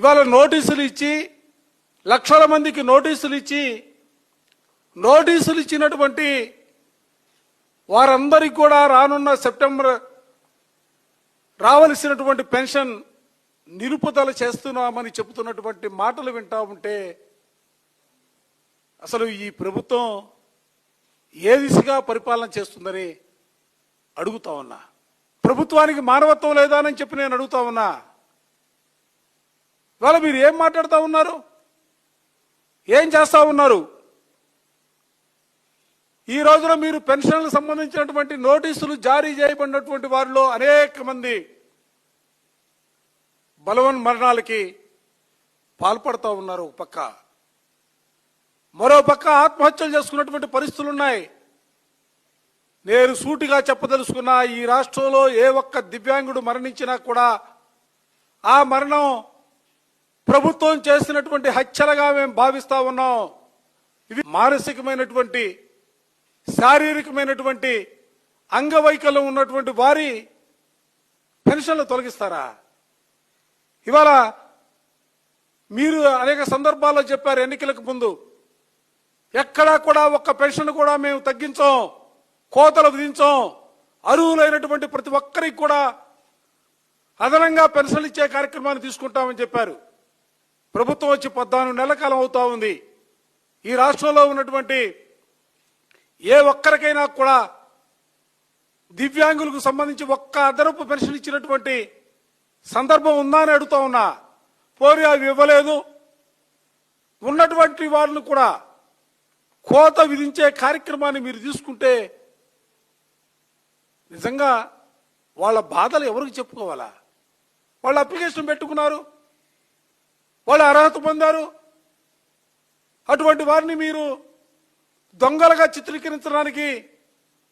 ఇవాళ నోటీసులు ఇచ్చి లక్షల మందికి నోటీసులు ఇచ్చి నోటీసులు ఇచ్చినటువంటి వారందరికీ కూడా రానున్న సెప్టెంబర్ రావలసినటువంటి పెన్షన్ నిలుపుదల చేస్తున్నామని చెబుతున్నటువంటి మాటలు వింటా ఉంటే అసలు ఈ ప్రభుత్వం ఏ దిశగా పరిపాలన చేస్తుందని అడుగుతా ఉన్నా. ప్రభుత్వానికి మానవత్వం లేదా అని చెప్పి నేను అడుగుతా ఉన్నా. ఇవాళ మీరు ఏం మాట్లాడుతూ ఉన్నారు? ఏం చేస్తూ ఉన్నారు? ఈ రోజున మీరు పెన్షన్లకు సంబంధించినటువంటి నోటీసులు జారీ చేయబడినటువంటి వారిలో అనేక మంది బలవన్ మరణాలకి పాల్పడుతూ ఉన్నారు ఒక పక్క. మరో పక్క ఆత్మహత్యలు చేసుకున్నటువంటి పరిస్థితులు ఉన్నాయి. నేను సూటిగా చెప్పదలుచుకున్నా ఈ రాష్ట్రంలో ఏ ఒక్క దివ్యాంగుడు మరణించినా కూడా ఆ మరణం ప్రభుత్వం చేసినటువంటి హత్యలుగా మేము భావిస్తా ఉన్నాం. ఇవి మానసికమైనటువంటి శారీరకమైనటువంటి అంగవైకల్యం ఉన్నటువంటి వారి పెన్షన్లు తొలగిస్తారా? ఇవాళ మీరు అనేక సందర్భాల్లో చెప్పారు ఎన్నికలకు ముందు. ఎక్కడా కూడా ఒక్క పెన్షన్ కూడా మేము తగ్గించాం కోతలు విధించాం. అర్హులైనటువంటి ప్రతి ఒక్కరికి కూడా అదనంగా పెన్షన్లు ఇచ్చే కార్యక్రమాన్ని తీసుకుంటామని చెప్పారు. ప్రభుత్వం వచ్చి పద్నాలుగు నెలల కాలం అవుతా ఉంది. ఈ రాష్ట్రంలో ఉన్నటువంటి ఏ ఒక్కరికైనా కూడా దివ్యాంగులకు సంబంధించి ఒక్క అదనపు పెన్షన్ ఇచ్చినటువంటి సందర్భం ఉందా అని అడుగుతా ఉన్నా పోరి అవి ఇవ్వలేదు. ఉన్నటువంటి వారిని కూడా కోత విధించే కార్యక్రమాన్ని మీరు తీసుకుంటే నిజంగా వాళ్ళ బాధలు ఎవరికి చెప్పుకోవాలా? వాళ్ళు అప్లికేషన్ పెట్టుకున్నారు. వాళ్ళు అర్హత పొందారు. అటువంటి వారిని మీరు దొంగలుగా చిత్రీకరించడానికి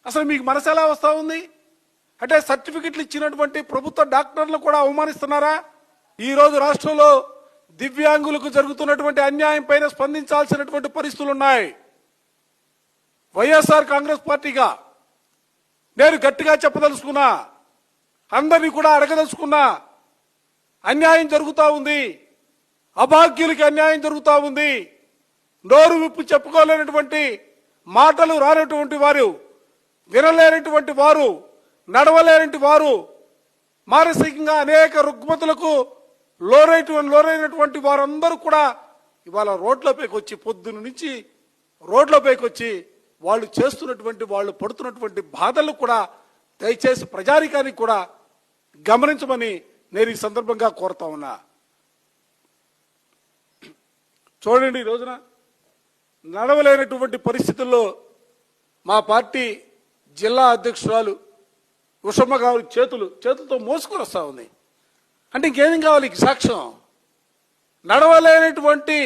అసలు మీకు మనసు ఎలా వస్తూ ఉంది? అంటే సర్టిఫికెట్లు ఇచ్చినటువంటి ప్రభుత్వ డాక్టర్లు కూడా అవమానిస్తున్నారా? ఈరోజు రాష్ట్రంలో దివ్యాంగులకు జరుగుతున్నటువంటి అన్యాయం పైన స్పందించాల్సినటువంటి పరిస్థితులు ఉన్నాయి. వైఎస్ఆర్ కాంగ్రెస్ పార్టీగా నేను గట్టిగా చెప్పదలుచుకున్నా అందరినీ కూడా అడగదలుచుకున్నా అన్యాయం జరుగుతూ ఉంది. అభాగ్యులకి అన్యాయం జరుగుతూ ఉంది. నోరు విప్పు చెప్పుకోలేనటువంటి మాటలు రానటువంటి వారు వినలేనటువంటి వారు నడవలేనటువంటి వారు మానసికంగా అనేక రుగ్మతులకు లోరైన లోరైనటువంటి వారందరూ కూడా ఇవాళ రోడ్లపైకి వచ్చి పొద్దున నుంచి రోడ్లపైకి వచ్చి వాళ్ళు చేస్తున్నటువంటి వాళ్ళు పడుతున్నటువంటి బాధలు కూడా దయచేసి ప్రజానికానికి కూడా గమనించమని నేను ఈ సందర్భంగా కోరుతా ఉన్నా. చూడండి ఈ రోజున నడవలేనటువంటి పరిస్థితుల్లో మా పార్టీ జిల్లా అధ్యక్షురాలు ఉషమ్మ గారి చేతులు చేతులతో మోసుకొని వస్తా ఉంది. అంటే ఇంకేం కావాలి సాక్ష్యం? నడవలేనటువంటి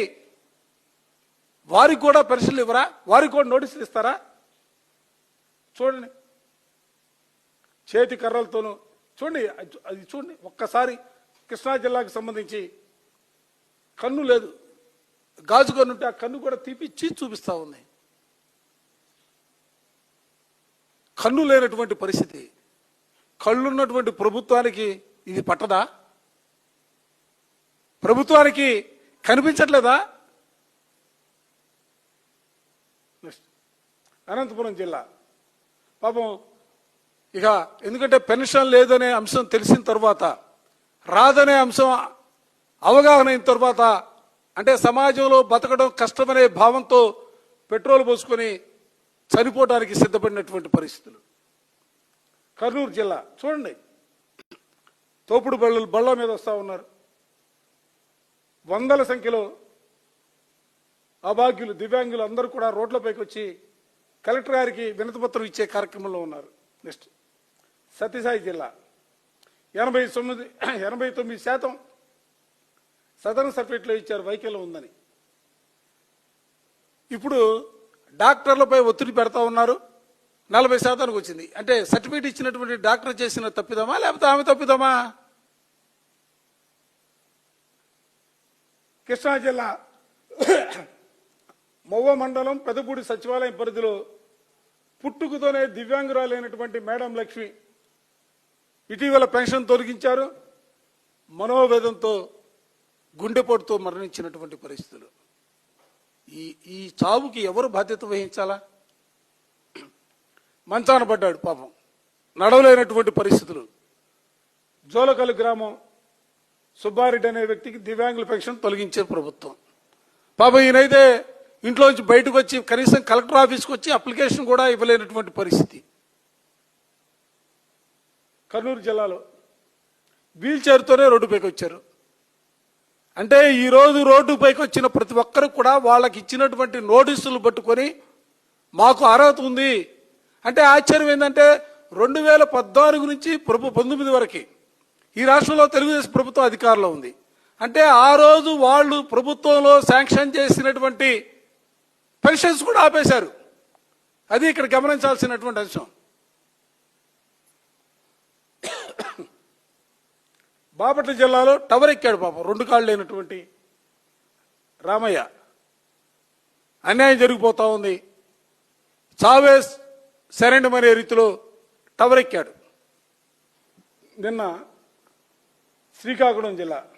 వారికి కూడా పెన్షన్లు ఇవ్వరా? వారికి కూడా నోటీసులు ఇస్తారా? చూడండి. చేతి కర్రలతోనూ చూడండి అది చూడండి ఒక్కసారి కృష్ణా జిల్లాకు సంబంధించి కన్ను లేదు. గాజు కన్ను ఉంటే ఆ కన్ను కూడా తీపిచ్చి చూపిస్తా ఉంది. కన్ను లేనటువంటి పరిస్థితి. కళ్ళున్నటువంటి ప్రభుత్వానికి ఇది పట్టదా? ప్రభుత్వానికి కనిపించట్లేదా? నెక్స్ట్. అనంతపురం జిల్లా. పాపం ఇక ఎందుకంటే పెన్షన్ లేదనే అంశం తెలిసిన తర్వాత రాదనే అంశం అవగాహన అయిన తర్వాత అంటే సమాజంలో బతకడం కష్టమనే భావంతో పెట్రోల్ పోసుకొని చనిపోవడానికి సిద్ధపడినటువంటి పరిస్థితులు. కర్నూలు జిల్లా చూడండి. తోపుడు బళ్ళు బళ్ళ మీద వస్తూ ఉన్నారు. వందల సంఖ్యలో అభాగ్యులు దివ్యాంగులు అందరూ కూడా రోడ్లపైకి వచ్చి కలెక్టర్ గారికి వినతిపత్రం ఇచ్చే కార్యక్రమంలో ఉన్నారు. నెక్స్ట్. సత్యసాయి జిల్లా. ఎనభై తొమ్మిది ఎనభై తొమ్మిది శాతం సదరన్ సర్టిఫికేట్లో ఇచ్చారు వైకల్యం ఉందని. ఇప్పుడు డాక్టర్లపై ఒత్తిడి పెడతా ఉన్నారు. నలభై శాతానికి వచ్చింది. అంటే సర్టిఫికేట్ ఇచ్చినటువంటి డాక్టర్ చేసిన తప్పిదమా? లేకపోతే ఆమె తప్పిదమా? కృష్ణా జిల్లా మొవ్వ మండలం పెదపూడి సచివాలయం పరిధిలో పుట్టుకతోనే దివ్యాంగురాలైనటువంటి మేడం లక్ష్మి ఇటీవల పెన్షన్ తొలగించారు. మనోవేదంతో గుండెపోటుతో మరణించినటువంటి పరిస్థితులు. ఈ ఈ చావుకి ఎవరు బాధ్యత వహించాలా? మంచాన పడ్డాడు పాపం. నడవలేనటువంటి పరిస్థితులు. జోలకల్ గ్రామం సుబ్బారెడ్డి అనే వ్యక్తికి దివ్యాంగుల పెన్షన్ తొలగించే ప్రభుత్వం. పాపం ఈయనైతే ఇంట్లోంచి బయటకు వచ్చి కనీసం కలెక్టర్ ఆఫీస్కి వచ్చి అప్లికేషన్ కూడా ఇవ్వలేనటువంటి పరిస్థితి. కర్నూలు జిల్లాలో వీల్ చైర్తోనే రోడ్డుపైకి వచ్చారు. అంటే ఈరోజు రోడ్డు రోడ్డుపైకి వచ్చిన ప్రతి ఒక్కరు కూడా వాళ్ళకి ఇచ్చినటువంటి నోటీసులు పట్టుకొని మాకు అర్హత ఉంది. అంటే ఆశ్చర్యం ఏంటంటే రెండు వేల పద్నాలుగు నుంచి ప్రభు పంతొమ్మిది వరకు ఈ రాష్ట్రంలో తెలుగుదేశం ప్రభుత్వం అధికారంలో ఉంది. అంటే ఆ రోజు వాళ్ళు ప్రభుత్వంలో శాంక్షన్ చేసినటువంటి పెన్షన్స్ కూడా ఆపేశారు. అది ఇక్కడ గమనించాల్సినటువంటి అంశం. బాపట్ల జిల్లాలో టవర్ ఎక్కాడు పాపం. రెండు కాళ్ళు లేనటువంటి రామయ్య. అన్యాయం జరిగిపోతూ ఉంది. చావేస్ సరెండర్ అనే రీతిలో టవర్ ఎక్కాడు. నిన్న శ్రీకాకుళం జిల్లా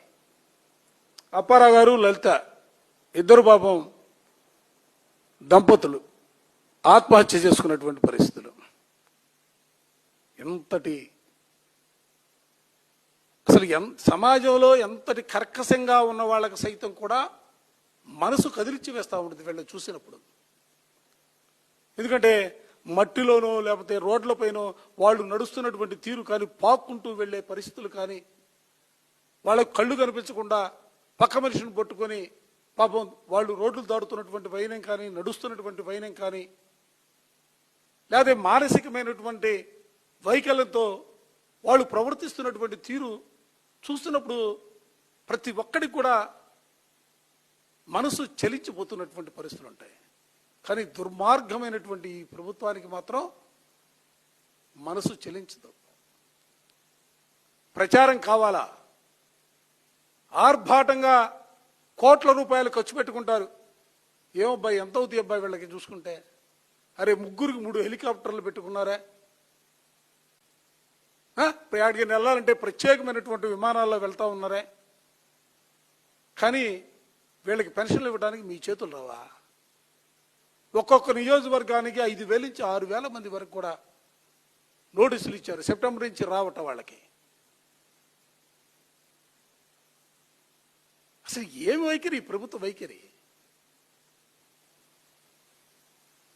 అప్పారావు గారు లలిత ఇద్దరు పాపం దంపతులు ఆత్మహత్య చేసుకున్నటువంటి పరిస్థితులు. ఎంతటి అసలు ఎంత సమాజంలో ఎంతటి కర్కశంగా ఉన్న వాళ్ళకి సైతం కూడా మనసు కదిలిచ్చి వేస్తూ ఉంటుంది వీళ్ళని చూసినప్పుడు. ఎందుకంటే మట్టిలోనో లేకపోతే రోడ్లపైనో వాళ్ళు నడుస్తున్నటువంటి తీరు కానీ పాక్కుంటూ వెళ్ళే పరిస్థితులు కానీ వాళ్ళకు కళ్ళు కనిపించకుండా పక్క మనిషిని పట్టుకొని పాపం వాళ్ళు రోడ్లు దాడుతున్నటువంటి వైనం కానీ నడుస్తున్నటువంటి వైనం కానీ లేదా మానసికమైనటువంటి వైకల్యంతో వాళ్ళు ప్రవర్తిస్తున్నటువంటి తీరు చూస్తున్నప్పుడు ప్రతి ఒక్కడికి కూడా మనసు చలించిపోతున్నటువంటి పరిస్థితులు ఉంటాయి. కానీ దుర్మార్గమైనటువంటి ఈ ప్రభుత్వానికి మాత్రం మనసు చలించదు. ప్రచారం కావాలా? ఆర్భాటంగా కోట్ల రూపాయలు ఖర్చు పెట్టుకుంటారు. ఏమబ్బాయి ఎంత అవుతాయి అబ్బాయి వీళ్ళకి చూసుకుంటే? అరే ముగ్గురికి మూడు హెలికాప్టర్లు పెట్టుకున్నారా. ప్రయాణికి వెళ్ళాలంటే ప్రత్యేకమైనటువంటి విమానాల్లో వెళ్తూ ఉన్నారే. కానీ వీళ్ళకి పెన్షన్లు ఇవ్వడానికి మీ చేతులు రావా? ఒక్కొక్క నియోజకవర్గానికి ఐదు వేల నుంచి ఆరు వేల మంది వరకు కూడా నోటీసులు ఇచ్చారు. సెప్టెంబర్ నుంచి రావట వాళ్ళకి. అసలు ఏమి వైఖరి? ప్రభుత్వ వైఖరి.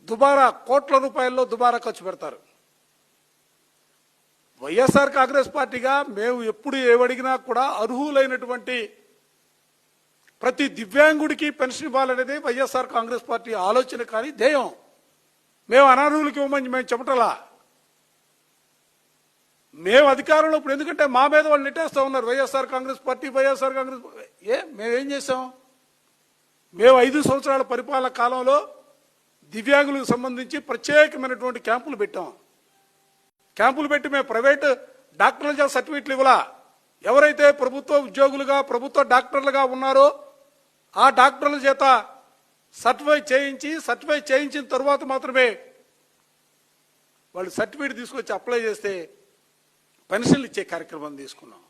దుబారా కోట్ల రూపాయల్లో దుబారా ఖర్చు పెడతారు. వైఎస్ఆర్ కాంగ్రెస్ పార్టీగా మేము ఎప్పుడు ఏవడిగినా కూడా అర్హులైనటువంటి ప్రతి దివ్యాంగుడికి పెన్షన్ ఇవ్వాలనేది వైఎస్ఆర్ కాంగ్రెస్ పార్టీ ఆలోచన కానీ ధ్యేయం. మేము అనర్హులకి ఇవ్వమని మేము చెప్పటలా? మేము అధికారంలో ఇప్పుడు ఎందుకంటే మా మీద వాళ్ళు నెట్టేస్తూ ఉన్నారు. YSR Congress party YSR Congress ఏ మేమేం చేసాం మేము ఐదు సంవత్సరాల పరిపాలన కాలంలో దివ్యాంగులకు సంబంధించి ప్రత్యేకమైనటువంటి క్యాంపులు పెట్టాం. క్యాంపులు పెట్టి మేము ప్రైవేట్ డాక్టర్ల చేత సర్టిఫికెట్లు ఇవ్వలా? ఎవరైతే ప్రభుత్వ ఉద్యోగులుగా ప్రభుత్వ డాక్టర్లుగా ఉన్నారో ఆ డాక్టర్ల చేత సర్టిఫై చేయించి సర్టిఫై చేయించిన తర్వాత మాత్రమే వాళ్ళు సర్టిఫికేట్ తీసుకొచ్చి అప్లై చేస్తే పెన్షన్లు ఇచ్చే కార్యక్రమం తీసుకున్నాం.